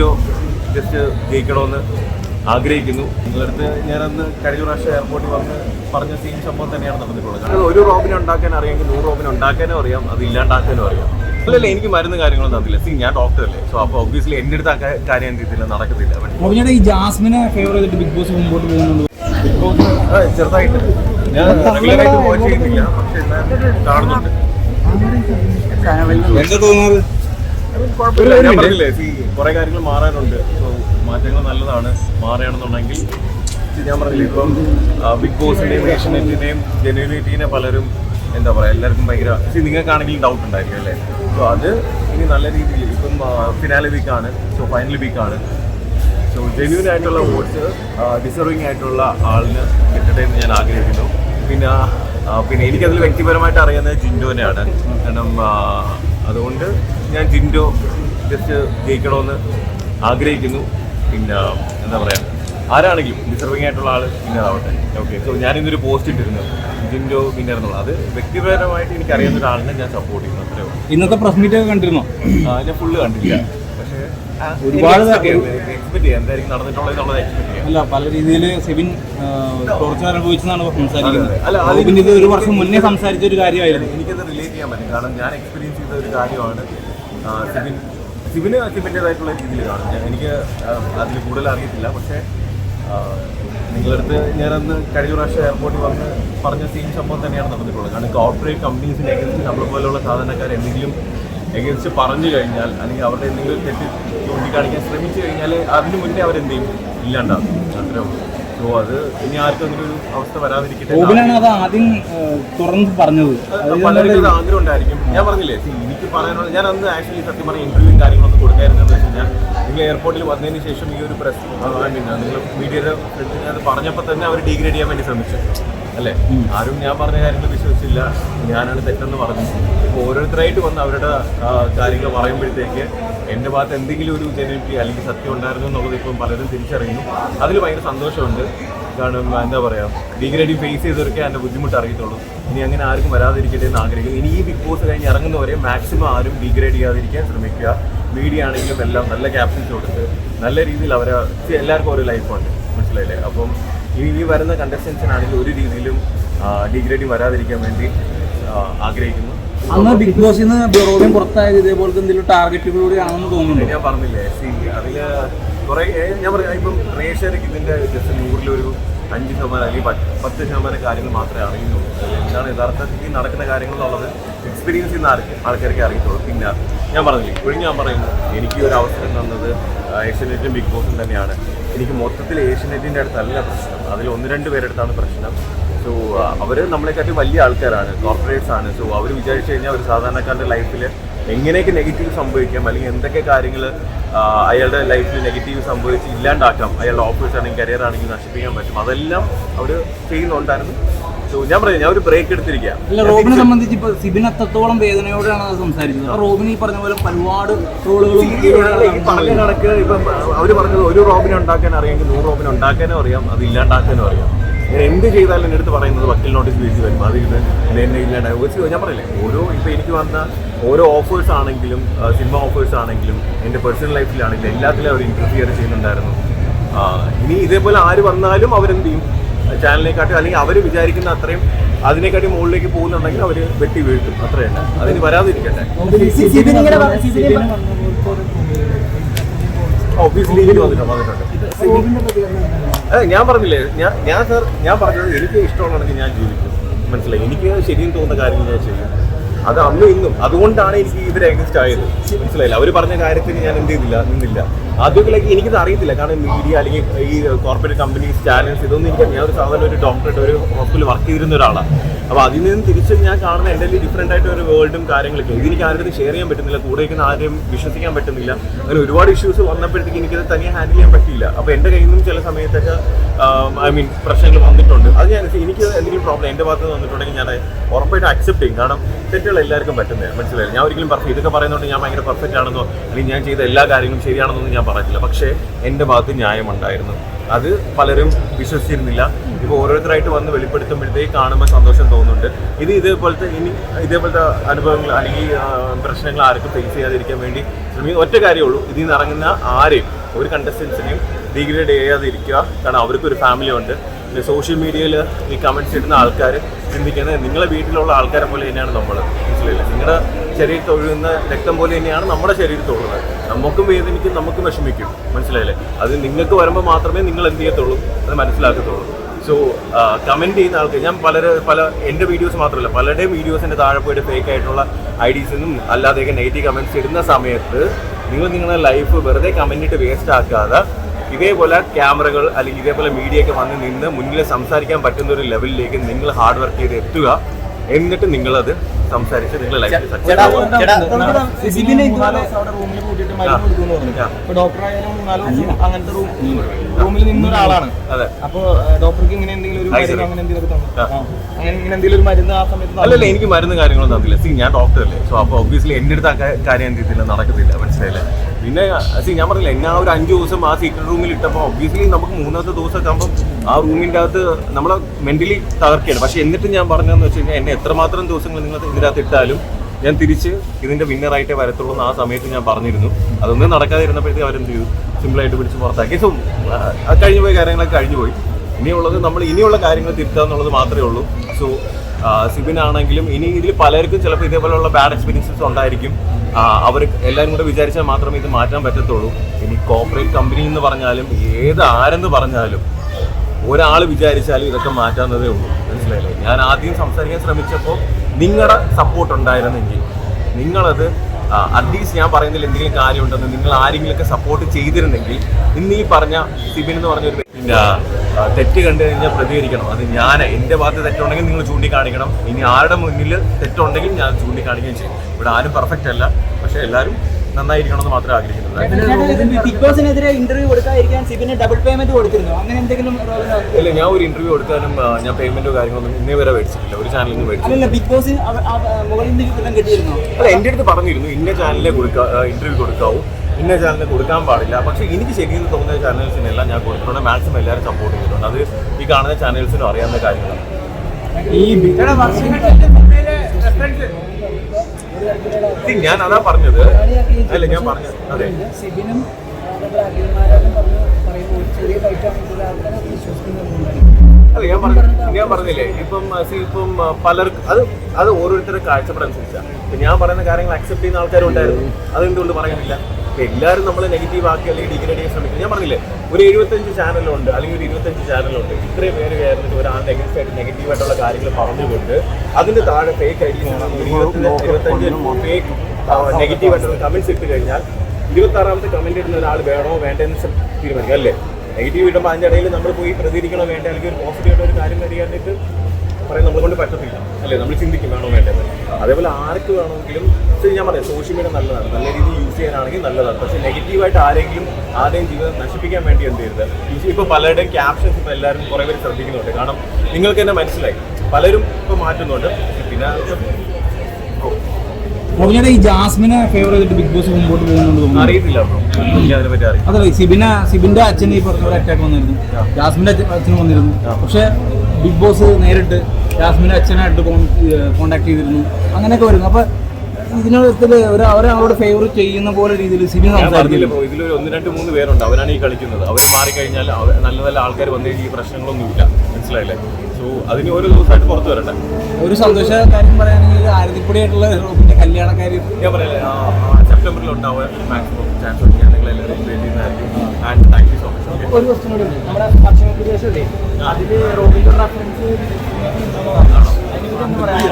Jinto just ജയിക്കണമെന്ന് ആഗ്രഹിക്കുന്നു. നിങ്ങളടുത്ത് ഞാനന്ന് കഴിഞ്ഞ പ്രാവശ്യം എയർപോർട്ടിൽ വന്ന് പറഞ്ഞ സീൻ സംഭവം തന്നെയാണ് നടന്നിട്ടുള്ളത്. കാരണം ഒരു റോബിനെ ഉണ്ടാക്കാൻ അറിയാമെങ്കിൽ നൂറ് റോബിനെ ഉണ്ടാക്കാനും അറിയാം അത് ഇല്ലാണ്ടാക്കാനും അറിയാം. അല്ലല്ല എനിക്ക് മരുന്ന് കാര്യങ്ങളൊന്നും തന്നില്ല. സീ ഞാൻ ഡോക്ടർ അല്ലേ. സോ അപ്പോൾ ഒബ്വിയസ്ലി എന്റെ അടുത്ത് ആ കാര്യം എന്ത് ചെയ്തില്ല നടക്കത്തില്ല. ഈ ജാസ്മിനെ ഫേവർ ചെയ്തിട്ട് ബിഗ് ബോസ് മുമ്പോട്ട് പോകുന്നുണ്ട്. ചെറുതായിട്ട്. ഞാൻ റെഗുലറായിട്ട് വാച്ച് ചെയ്യുന്നില്ല പക്ഷെ എന്നാലും കാണുന്നുണ്ട്. എന്താ തോന്നുന്നത്? ഞാൻ പറഞ്ഞില്ലേ കുറെ കാര്യങ്ങൾ മാറാനുണ്ട്. മാറ്റങ്ങൾ നല്ലതാണ്. മാറുകയാണെന്നുണ്ടെങ്കിൽ ഞാൻ പറഞ്ഞില്ലേ ഇപ്പം ബിഗ് ബോസിന്റെയും ഏഷ്യനെറ്റിന്റെയും ജെന്യൂനിറ്റീനെ പലരും എന്താ പറയാ എല്ലാവർക്കും ഭയങ്കര നിങ്ങൾക്കാണെങ്കിലും ഡൗട്ട് ഉണ്ടായിരിക്കും അല്ലേ? സോ അത് ഇനി നല്ല രീതിയിൽ ഇപ്പം ഫിനാലെ വീക്കാണ് സോ ഫൈനൽ വീക്കാണ് സോ ജെന്യൂൻ ആയിട്ടുള്ള വോട്ട്സ് ഡിസർവിങ് ആയിട്ടുള്ള ആളിന് കിട്ടട്ടെ എന്ന് ഞാൻ ആഗ്രഹിക്കുന്നു. പിന്നെ പിന്നെ എനിക്കതിൽ വ്യക്തിപരമായിട്ട് അറിയുന്നത് ജിൻഡോനെയാണ് കാരണം അതുകൊണ്ട് ഞാൻ ജിൻഡോ ജസ്റ്റ് ജയിക്കണമെന്ന് ആഗ്രഹിക്കുന്നു. പിന്നെ എന്താ പറയുക ആരാണെങ്കിലും ഡിസർവിങ് ആയിട്ടുള്ള ആൾ വിന്നർ ആവട്ടെ. ഓക്കെ സോ ഞാനിന്നൊരു പോസ്റ്റ് ഇട്ടിരുന്നു. ജിൻഡോ വിന്നർ എന്നുള്ളത് അത് വ്യക്തിപരമായിട്ട് എനിക്ക് അറിയുന്ന ഒരാളിനെ ഞാൻ സപ്പോർട്ട് ചെയ്യുന്നു. അത്രേ ഉള്ളൂ. ഇന്നത്തെ പ്രസ് മീറ്റ് ഒക്കെ കണ്ടിരുന്നോ? ഞാൻ ഫുള്ള് കണ്ടില്ല ഒരുപാട് അല്ല പല രീതിയിൽ സെബിൻ ടോർച്ചർ അനുഭവിച്ചെന്നാണ് സംസാരിക്കുന്നത്. ഇത് ഒരു വർഷം മുന്നേ സംസാരിച്ച ഒരു കാര്യമായിരുന്നു. എനിക്കത് റിലേറ്റ് ചെയ്യാൻ പറ്റും. കാരണം ഞാൻ എക്സ്പീരിയൻസ് ചെയ്ത ഒരു കാര്യമാണ് സിബിൻ. സിബിന് സിബിന്റെതായിട്ടുള്ള രീതിയിൽ കാണും. എനിക്ക് അതിൽ കൂടുതൽ അറിയത്തില്ല. പക്ഷേ നിങ്ങളടുത്ത് ഞാനന്ന് കഴിഞ്ഞ പ്രാവശ്യം എയർപോർട്ടിൽ വന്ന് പറഞ്ഞ സെയിം സംഭവം തന്നെയാണ് നടന്നിട്ടുള്ളത്. കാരണം കോർപ്പറേറ്റ് കമ്പനീസിനെ നമ്മളെ പോലെയുള്ള സാധാരണക്കാർ എന്തെങ്കിലും എഗൻസ്റ്റ് പറഞ്ഞു കഴിഞ്ഞാൽ അല്ലെങ്കിൽ അവരുടെ എന്തെങ്കിലും തെറ്റ് ചൂണ്ടിക്കാണിക്കാൻ ശ്രമിച്ചു കഴിഞ്ഞാൽ അതിന് മുന്നേ അവരെന്ത് ചെയ്യും ഇല്ലാണ്ടാവും അത്രേ ഉള്ളൂ. സോ അത് ഇനി ആർക്കും അങ്ങനെ ഒരു അവസ്ഥ വരാതിരിക്കട്ടെ അത് ആദ്യം ഏഹ്, തുറന്ന് പറഞ്ഞത്. പലർക്കും ആഗ്രഹം ഉണ്ടായിരിക്കും ഞാൻ പറഞ്ഞില്ലേ എനിക്ക് പറയാനുള്ള ഞാൻ അന്ന് ആക്ച്വലി സത്യം പറഞ്ഞ ഇന്റർവ്യൂ കാര്യങ്ങളൊന്നും കൊടുക്കായിരുന്നെന്ന് വെച്ച് കഴിഞ്ഞാൽ നിങ്ങൾ എയർപോർട്ടിൽ വന്നതിന് ശേഷം ഈ ഒരു പ്രസ് ഐ മീൻ നിങ്ങൾ മീഡിയയുടെ അത് പറഞ്ഞപ്പോൾ തന്നെ അവർ ഡീഗ്രേഡ് ചെയ്യാൻ വേണ്ടി ശ്രമിച്ചു. അല്ലേ? ആരും ഞാൻ പറഞ്ഞ കാര്യങ്ങൾ വിശ്വസിച്ചില്ല ഞാനാണ് തെറ്റെന്ന് പറഞ്ഞു. ഇപ്പോൾ ഓരോരുത്തരായിട്ട് വന്ന് അവരുടെ കാര്യങ്ങൾ പറയുമ്പോഴത്തേക്ക് എന്റെ ഭാഗത്ത് എന്തെങ്കിലും ഒരു ജെനുവിറ്റി അല്ലെങ്കിൽ സത്യം ഉണ്ടായിരുന്നു എന്നുള്ളത് ഇപ്പം പലരും തിരിച്ചറിയുന്നു. അതിൽ ഭയങ്കര സന്തോഷമുണ്ട്. കാരണം എന്താ പറയുക ഡിഗ്രേഡിങ് ഫേസ് ചെയ്തവർക്ക് എന്റെ ബുദ്ധിമുട്ട് അറിയത്തുള്ളൂ. ഇനി അങ്ങനെ ആർക്കും വരാതിരിക്കട്ടെ എന്ന് ആഗ്രഹിക്കുന്നു. ഇനി ഈ ബിഗ് ബോസ് കഴിഞ്ഞ് ഇറങ്ങുന്നവരെ മാക്സിമം ആരും ഡിഗ്രേഡ് ചെയ്യാതിരിക്കാൻ ശ്രമിക്കുക. മീഡിയ ആണെങ്കിലും എല്ലാം നല്ല ക്യാപ്ഷൻസ് കൊടുത്ത് നല്ല രീതിയിൽ അവരെ എല്ലാവർക്കും ഒരു ലൈഫുണ്ട് മനസ്സിലായില്ലേ? അപ്പം ഈ വരുന്ന കണ്ടസ്റ്റൻസിനാണെങ്കിൽ ഒരു രീതിയിലും ഡിഗ്രേഡിങ് വരാതിരിക്കാൻ വേണ്ടി ആഗ്രഹിക്കുന്നു. അന്ന് ബിഗ് ബോസിൽ നിന്ന് റോബിൻ പുറത്തായത് ഇതേപോലത്തെ എന്തെങ്കിലും ടാർഗറ്റുകളിലൂടെ ആണെന്ന് തോന്നുന്നു ഞാൻ പറഞ്ഞില്ലേ സി അതിൽ കുറെ ഞാൻ പറയാം ഇപ്പം പ്രേക്ഷകർക്ക് ഇതിന്റെ ജസ്റ്റ് നൂറിലൊരു അഞ്ച് ശതമാനം അല്ലെങ്കിൽ പത്ത് ശതമാനം കാര്യങ്ങൾ മാത്രമേ അറിയുന്നുള്ളൂ. എന്താണ് യഥാർത്ഥത്തിൽ നടക്കുന്ന കാര്യങ്ങൾ എന്നുള്ളത് എക്സ്പീരിയൻസ് ചെയ്യുന്ന ആൾക്ക് ആൾക്കാർക്ക് അറിയത്തുള്ളൂ. പിന്നെ ഞാൻ പറഞ്ഞില്ലേ ഇപ്പോഴും ഞാൻ പറയുന്നു എനിക്ക് ഒരു അവസരം തന്നത് ഏഷ്യനെറ്റും ബിഗ് ബോസും തന്നെയാണ്. എനിക്ക് മൊത്തത്തിൽ ഏഷ്യനെറ്റിന്റെ അടുത്തല്ല പ്രശ്നം. അതിൽ ഒന്ന് രണ്ട് പേരെടുത്താണ് പ്രശ്നം. സോ അവർ നമ്മളെക്കാട്ടി വലിയ ആൾക്കാരാണ് കോർപ്പറേറ്റ്സ് ആണ്. സോ അവർ വിചാരിച്ചു കഴിഞ്ഞാൽ ഒരു സാധാരണക്കാരന്റെ ലൈഫിൽ എങ്ങനെയൊക്കെ നെഗറ്റീവ് സംഭവിക്കാം അല്ലെങ്കിൽ എന്തൊക്കെ കാര്യങ്ങൾ അയാളുടെ ലൈഫിൽ നെഗറ്റീവ് സംഭവിച്ച് ഇല്ലാണ്ടാക്കാം അയാളുടെ ഓഫീസ് ആണെങ്കിൽ കരിയർ ആണെങ്കിൽ നശിപ്പിക്കാൻ പറ്റും. അതെല്ലാം അവർ ചെയ്യുന്നുണ്ടായിരുന്നു. സോ ഞാൻ പറഞ്ഞു ഞാൻ ഒരു ബ്രേക്ക് എടുത്തിരിക്കുക അല്ല റോബിനെ സംബന്ധിച്ച് ഇപ്പൊ സിബിൻ അത്രത്തോളം വേദനയോടെയാണ് അത് സംസാരിച്ചത്. അപ്പൊ റോബിൻ ഈ പറഞ്ഞ പോലെ ഒരുപാട് ട്രോളുകളും ഈ പറഞ്ഞ കണക്ക് ഇപ്പം അവർ പറഞ്ഞത് ഒരു റോബിനെ ഉണ്ടാക്കാൻ അറിയാമെങ്കിൽ നൂറ് റോബിനെ ഉണ്ടാക്കാനും അറിയാം അത് ഇല്ലാണ്ടാക്കാനും അറിയാം. ഞാൻ എന്ത് ചെയ്താലും എന്റെ അടുത്ത് പറയുന്നത് വക്കീൽ നോട്ടീസ് വീഴ്ച വരും അത് ഇത് എന്നെ ഇല്ലാണ്ടായി ഒരു ഞാൻ പറയില്ലേ ഓരോ ഇപ്പോൾ എനിക്ക് വന്ന ഓരോ ഓഫേഴ്സ് ആണെങ്കിലും സിനിമ ഓഫേഴ്സ് ആണെങ്കിലും എന്റെ പേഴ്സണൽ ലൈഫിലാണെങ്കിലും എല്ലാത്തിലും അവർ ഇന്റർഫിയർ ചെയ്യുന്നുണ്ടായിരുന്നു. ഇനി ഇതേപോലെ ആര് വന്നാലും അവരെന്ത് ചെയ്യും? ചാനലിനെക്കാട്ടും അല്ലെങ്കിൽ അവർ വിചാരിക്കുന്ന അത്രയും അതിനെക്കാട്ടി മുകളിലേക്ക് പോകുന്നുണ്ടെങ്കിൽ അവർ വെട്ടി വീഴ്ത്തും. അത്രയല്ല. അതിന് വരാതിരിക്കട്ടെ. ഓഫീസിലേക്ക് വന്നിട്ടുണ്ട് വന്നിട്ടുണ്ട്. അതെ ഞാൻ പറഞ്ഞില്ലേ ഞാൻ ഞാൻ സാർ ഞാൻ പറഞ്ഞത് എനിക്ക് ഇഷ്ടമുള്ളതാണെങ്കിൽ ഞാൻ ജീവിക്കും. മനസ്സിലായി? എനിക്ക് ശരിയും തോന്നുന്ന കാര്യങ്ങൾ ഞാൻ ചെയ്യും. അത് അന്നും ഇന്നും. അതുകൊണ്ടാണ് എനിക്ക് ഇവരെ അഗൻസ്റ്റ് ആയത്. മനസ്സിലായില്ല? അവർ പറഞ്ഞ കാര്യത്തിന് ഞാൻ എന്ത് ചെയ്തില്ല? നിന്നില്ല. ആദ്യമൊക്കെ ലൈക്ക് എനിക്കിത് അറിയത്തില്ല. കാരണം മീഡിയ അല്ലെങ്കിൽ ഈ കോർപ്പറേറ്റ് കമ്പനീസ് ചാനൽസ് ഇതൊന്നും എനിക്ക് ഞാൻ ഒരു സാധാരണ ഒരു ഡോക്ടറായിട്ട് ഒരു ഹോസ്പിറ്റലിൽ വർക്ക് ചെയ്തിരുന്ന ഒരാളാണ് അപ്പോൾ അതിൽ നിന്ന് തിരിച്ച് ഞാൻ കാണുന്ന എന്റെ ഡിഫറെന്റ് ആയിട്ട് ഒരു വേൾഡും കാര്യങ്ങളൊക്കെ. ഇതെനിക്ക് ആരും ഷെയർ ചെയ്യാൻ പറ്റുന്നില്ല. കൂടെ ഇരിക്കുന്ന ആരെയും വിശ്വസിക്കാൻ പറ്റുന്നില്ല. അങ്ങനെ ഒരുപാട് ഇഷ്യൂസ് വന്നപ്പോഴത്തേക്ക് എനിക്കത് തനിയെ ഹാൻഡിൽ ചെയ്യാൻ പറ്റിയില്ല. അപ്പോൾ എന്റെ കയ്യിൽ നിന്നും ചില സമയത്തൊക്കെ ഐ മീൻ പ്രശ്നങ്ങൾ വന്നിട്ടുണ്ട്. അത് ഞാൻ എനിക്ക് എന്തെങ്കിലും പ്രോബ്ലം എന്റെ ഭാഗത്ത് നിന്ന് വന്നിട്ടുണ്ടെങ്കിൽ ഞാൻ ഉറപ്പായിട്ട് അക്സെപ്റ്റ് ചെയ്യും. കാരണം തെറ്റുകൾ എല്ലാവർക്കും പറ്റുന്നത്. മനസ്സിലായി ഞാൻ ഒരിക്കലും പെർഫെക്റ്റ് ഇതൊക്കെ പറയുന്നതുകൊണ്ട് ഞാൻ ഭയങ്കര പെർഫെക്റ്റ് ആണെന്നോ അല്ലെങ്കിൽ ഞാൻ ചെയ്ത എല്ലാ കാര്യങ്ങളും ശരിയാണെന്നൊന്നും ഞാൻ പറഞ്ഞില്ല പക്ഷേ എന്റെ ഭാഗത്ത് ന്യായമുണ്ടായിരുന്നു. അത് പലരും വിശ്വസിച്ചിരുന്നില്ല. ഇപ്പോൾ ഓരോരുത്തരായിട്ട് വന്ന് വെളിപ്പെടുത്തുമ്പോഴത്തേക്ക് കാണുമ്പോൾ സന്തോഷം തോന്നുന്നുണ്ട്. ഇത് ഇതേപോലത്തെ ഇനി ഇതേപോലത്തെ അനുഭവങ്ങൾ അല്ലെങ്കിൽ പ്രശ്നങ്ങൾ ആർക്കും ഫേസ് ചെയ്യാതിരിക്കാൻ വേണ്ടി ശ്രമിക്കുന്ന ഒറ്റ കാര്യമുള്ളൂ. ഇതിൽ നിന്ന് ഇറങ്ങുന്ന ആരെയും ഒരു കണ്ടസ്റ്റൻസിനെയും ഡിഗ്രേഡ് ചെയ്യാതിരിക്കുക. കാരണം അവർക്കൊരു ഫാമിലി ഉണ്ട്. പിന്നെ സോഷ്യൽ മീഡിയയിൽ ഈ കമന്റ്സ് ഇടുന്ന ആൾക്കാർ ചിന്തിക്കുന്നത് നിങ്ങളെ വീട്ടിലുള്ള ആൾക്കാരെ പോലെ തന്നെയാണ് നമ്മൾ മനസ്സിലായില്ല? നിങ്ങളുടെ ശരീരത്തിൽ ഒഴുകുന്ന രക്തം പോലെ തന്നെയാണ് നമ്മുടെ ശരീരത്തിൽ നമുക്കും വേദനിക്കും നമുക്കും വിഷമിക്കും. മനസ്സിലായില്ലേ? അത് നിങ്ങൾക്ക് വരുമ്പോൾ മാത്രമേ നിങ്ങൾ എന്ത് ചെയ്യത്തുള്ളൂ? അത് മനസ്സിലാക്കത്തുള്ളൂ. സോ കമന്റ് ചെയ്യുന്ന ആൾക്ക് ഞാൻ പലര് പല എന്റെ വീഡിയോസ് മാത്രമല്ല പലരുടെയും വീഡിയോസിന്റെ താഴെ പോയിട്ട് ഫേക്ക് ആയിട്ടുള്ള ഐ ഡീസിനും അല്ലാതെയൊക്കെ നെഗറ്റീവ് കമന്റ്സ് ഇടുന്ന സമയത്ത് നിങ്ങൾ നിങ്ങളുടെ ലൈഫ് വെറുതെ കമന്റിട്ട് വേസ്റ്റ് ആക്കാതെ ഇതേപോലെ ക്യാമറകൾ അല്ലെങ്കിൽ ഇതേപോലെ മീഡിയ ഒക്കെ വന്ന് നിന്ന് മുന്നിൽ സംസാരിക്കാൻ പറ്റുന്ന ഒരു ലെവലിലേക്ക് നിങ്ങൾ ഹാർഡ് വർക്ക് ചെയ്ത് എത്തുക എന്നിട്ട് നിങ്ങളത് സംസാരിച്ച് നിങ്ങൾ ലൈഫിൽ സിബിനെ മൂന്നാൽ ഇതുപോലെ- റൂമിൽ നിന്ന ഒരാളാണ്. അതെ. അപ്പൊ ഡോക്ടർക്ക് ഇങ്ങനെ എന്തെങ്കിലും ഒരു അങ്ങനെ എന്തെങ്കിലും ഒരു മരുന്ന് ആ സമയത്ത് അല്ലല്ല എനിക്ക് മരുന്ന് കാര്യങ്ങളൊന്നും തന്നില്ല. സി ഞാൻ ഡോക്ടറല്ലേ സോ അപ്പൊ ഒബ്വിയസ്ലി എന്റെ അടുത്ത് ആ കാര്യം എന്ത് ചെയ്തില്ല? നടക്കത്തില്ല. മനസ്സിലായില്ലേ? പിന്നെ സി ഞാൻ പറഞ്ഞില്ല എന്നെ ഒരു അഞ്ച് ദിവസം ആ സീക്രട്ട് റൂമിൽ ഇട്ടപ്പോൾ ഒബ്വിയസ്ലി നമുക്ക് മൂന്നാമത്തെ ദിവസമൊക്കെ ആകുമ്പോൾ ആ റൂമിന്റെ അകത്ത് നമ്മളെ മെന്റലി തകർക്കുകയാണ്. പക്ഷേ എന്നിട്ടും ഞാൻ പറഞ്ഞതെന്ന് വെച്ച് കഴിഞ്ഞാൽ എന്നെ എത്രമാത്രം ദിവസങ്ങൾ നിങ്ങൾ ഇതിനകത്ത് ഇട്ടാലും ഞാൻ തിരിച്ച് ഇതിന്റെ വിന്നറായിട്ടേ വരത്തുള്ളൂ എന്ന് ആ സമയത്ത് ഞാൻ പറഞ്ഞിരുന്നു. അതൊന്നും നടക്കാതിരുന്നപ്പോഴത്തേക്ക് അവരെന്ത് ചെയ്തു? സിമ്പിളായിട്ട് പിടിച്ച് പുറത്താക്കി. സോ കഴിഞ്ഞു പോയ കാര്യങ്ങളൊക്കെ കഴിഞ്ഞു പോയി. ഇനിയുള്ളത് നമ്മൾ ഇനിയുള്ള കാര്യങ്ങൾ തിരുത്തുക എന്നുള്ളത് മാത്രമേ ഉള്ളൂ. സോ സിബിനാണെങ്കിലും ഇനി ഇതിൽ പലർക്കും ചിലപ്പോൾ ഇതേപോലെയുള്ള ബാഡ് എക്സ്പീരിയൻസസ് ഉണ്ടായിരിക്കും. അവർ എല്ലാവരും കൂടെ വിചാരിച്ചാൽ മാത്രമേ ഇത് മാറ്റാൻ പറ്റത്തുള്ളൂ. ഇനി കോർപ്പറേറ്റ് കമ്പനി എന്ന് പറഞ്ഞാലും ഏത് ആരെന്ന് പറഞ്ഞാലും ഒരാൾ വിചാരിച്ചാലും ഇതൊക്കെ മാറ്റാവുന്നതേ ഉള്ളൂ. മനസ്സിലായില്ലേ? ഞാൻ ആദ്യം സംസാരിക്കാൻ ശ്രമിച്ചപ്പോൾ നിങ്ങളുടെ സപ്പോർട്ട് ഉണ്ടായിരുന്നെങ്കിൽ നിങ്ങളത് അറ്റ്ലീസ്റ്റ് ഞാൻ പറയുന്നതിൽ എന്തെങ്കിലും കാര്യമുണ്ടെന്ന് നിങ്ങൾ ആരെങ്കിലുമൊക്കെ സപ്പോർട്ട് ചെയ്തിരുന്നെങ്കിൽ ഇന്ന് ഈ പറഞ്ഞ സിബിൻ എന്ന് പറഞ്ഞ ഒരു വ്യക്തിന്റെ തെറ്റ് കണ്ടു കഴിഞ്ഞാൽ പ്രതികരിക്കണം. അത് ഞാൻ എന്റെ ഭാഗത്ത് തെറ്റുണ്ടെങ്കിൽ നിങ്ങൾ ചൂണ്ടിക്കാണിക്കണം. ഇനി ആരുടെ മുന്നിൽ തെറ്റുണ്ടെങ്കിൽ ഞാൻ ചൂണ്ടിക്കാണിക്കുകയും ചെയ്യും. ഇവിടെ ആരും പെർഫെക്റ്റ് അല്ല. പക്ഷേ എല്ലാവരും നന്നായിരിക്കണം എന്ന് മാത്രമേ ആഗ്രഹിക്കുന്നുള്ളൂ. ബിഗ് ബോസിനെതിരെ ഇന്റർവ്യൂ കൊടുക്കാതിരിക്കാൻ സിബിന് ഡബിൾ പേയ്മെന്റ് കൊടുത്തിരുന്നു? അങ്ങനെ എന്തെങ്കിലും റോബിന് ഇല്ല ഞാൻ ഒരു ഇന്റർവ്യൂ കൊടുക്കാനും ഞാൻ പേയ്മെന്റോ കാര്യങ്ങളൊന്നും ഇന്നേ വരെ മേടിച്ചിട്ടില്ല. ഒരു ചാനലിൽ നിന്ന് മേടിച്ചിട്ടില്ല കിട്ടിയിരുന്നോ? അല്ല എന്റെ അടുത്ത് പറഞ്ഞിരുന്നു ഇന്ന ചാനലിലെ കൊടുക്കാ ഇന്റർവ്യൂ കൊടുക്കാവൂ. ഇന്ന ചാനലിന് കൊടുക്കാൻ പാടില്ല. പക്ഷേ എനിക്ക് ശരിയെന്ന് തോന്നുന്ന ചാനൽസിനെല്ലാം ഞാൻ കൊടുത്തിട്ടുണ്ട്. മാക്സിമം എല്ലാവരും സപ്പോർട്ട് ചെയ്തിട്ടുണ്ട്. അത് ഈ കാണുന്ന ചാനൽസിനും അറിയാവുന്ന കാര്യങ്ങളാണ്. ഈ ഞാൻ അതാ പറഞ്ഞത്. അല്ല ഞാൻ പറഞ്ഞത്. അതെ. സിബിനും അല്ല ഞാൻ പറഞ്ഞു ഞാൻ പറഞ്ഞില്ലേ? ഇപ്പം സി ഇപ്പം പലർക്കും അത് അത് ഓരോരുത്തരുടെ കാഴ്ചപ്പാടനുസരിച്ചാണ് ഇപ്പം ഞാൻ പറയുന്ന കാര്യങ്ങൾ അക്സെപ്റ്റ് ചെയ്യുന്ന ആൾക്കാരുണ്ടായിരുന്നു അതെന്തുകൊണ്ട് പറയുന്നില്ല? എല്ലാവരും നമ്മൾ നെഗറ്റീവ് ആക്കി അല്ലെങ്കിൽ ഡിഗ്രേഡ് ചെയ്യാൻ ശ്രമിക്കും ഞാൻ പറഞ്ഞില്ലേ ഒരു എഴുപത്തഞ്ച് ചാനലുണ്ട് അല്ലെങ്കിൽ ഒരു ഇരുപത്തഞ്ച് ചാനലുണ്ട് ഇത്രയും പേര് കയറുന്നിട്ട് ഒരാൾ നെഗറ്റീവ് ആയിട്ട് നെഗറ്റീവ് ആയിട്ടുള്ള കാര്യങ്ങൾ പറഞ്ഞുകൊണ്ട് അതിന്റെ താഴെ ഫേക്ക് ഐ ഒരു ഇരുപത്തഞ്ച് ഫേക്ക് നെഗറ്റീവ് ആയിട്ടുള്ള കമന്റ്സ് ഇട്ട് കഴിഞ്ഞാൽ ഇരുപത്തി ആറാമത്തെ കമന്റ് ഇടുന്ന ഒരാൾ വേണോ വേണ്ടെന്ന് തീരുമാനിക്കും അല്ലേ? നെഗറ്റീവ് ഇടുമ്പോൾ അതിന്റെ ഇടയിൽ നമ്മൾ പോയി പ്രതികരിക്കണോ വേണ്ട അല്ലെങ്കിൽ ഒരു പോസിറ്റീവായിട്ട് ഒരു കാര്യം വരികയായിട്ട് പറയാൻ നമ്മളെ കൊണ്ട് പറ്റത്തില്ല അല്ലേ? നമ്മൾ ചിന്തിക്കും വേണോ വേണ്ടത് അതേപോലെ ആർക്ക് വേണമെങ്കിലും ശരി ഞാൻ പറയാം സോഷ്യൽ മീഡിയ നല്ലതാണ്. നല്ല രീതിയിൽ യൂസ് ചെയ്യാനാണെങ്കിൽ നല്ലതാണ്. പക്ഷേ നെഗറ്റീവായിട്ട് ആരെങ്കിലും ആരെയും ജീവിതം നശിപ്പിക്കാൻ വേണ്ടി എന്ത് ചെയ്യരുത്? ഇപ്പോൾ പലരുടെയും ക്യാപ്ഷൻസ് ഇപ്പോൾ എല്ലാവരും കുറേ പേര് ശ്രദ്ധിക്കുന്നുണ്ട്. കാരണം നിങ്ങൾക്ക് തന്നെ മനസ്സിലായി. പലരും ഇപ്പോൾ മാറ്റുന്നുണ്ട്. പിന്നെ ഈ ജാസ്മിനെ ഫേവർ ചെയ്തിട്ട് ബിഗ് ബോസ് മുമ്പോട്ട് പോകുന്നുണ്ട് അതല്ല സിബിന സിബിന്റെ അച്ഛൻ ഈ പറഞ്ഞ പോലെ അറ്റാക്ക് വന്നിരുന്നു. ജാസ്മിന്റെ അച്ഛൻ വന്നിരുന്നു. പക്ഷെ ബിഗ് ബോസ് നേരിട്ട് ജാസ്മിന്റെ അച്ഛനായിട്ട് കോണ്ടാക്ട് ചെയ്തിരുന്നു. അങ്ങനെയൊക്കെ വരുന്നു. അപ്പൊ ഇതിനകത്തിൽ ഒരു അവരോട് ഫേവർ ചെയ്യുന്ന പോലെ രീതിയിൽ സിബി സംസാരിക്കില്ല ബ്രോ ഇതിലൊരു ഒന്ന് രണ്ട് മൂന്ന് പേരുണ്ട്. അവരാണ് ഈ കളിക്കുന്നത്. അവർ മാറിക്കഴിഞ്ഞാൽ നല്ല നല്ല ആൾക്കാർ വന്നു കഴിഞ്ഞാൽ ഈ പ്രശ്നങ്ങളൊന്നുമില്ല. മനസ്സിലായില്ലേ? സോ അതിന് ഒരു ദിവസമായിട്ട് പുറത്ത് വരട്ടെ. ഒരു സന്തോഷ കാര്യം പറയുകയാണെങ്കിൽ ആരതിപ്പൊടിയായിട്ടുള്ള റോബിന്റെ കല്യാണക്കാര്യം ഞാൻ പറയാം സെപ്റ്റംബറിൽ ഉണ്ടാവുക മാക്സിമം ചാൻസ് ഉണ്ട് ഞാൻ നിങ്ങളെല്ലാവരും വെയിറ്റ് ചെയ്യുന്നതായിരിക്കും. And thank you so much okay ഒരു ക്വസ്റ്റ്യൻ കൂടി ഉണ്ട്. നമ്മുടെ ഭക്ഷണ പ്രദേശമല്ലേ അതിൽ റോബിന്റെ റെഫറൻസ് പറയാ?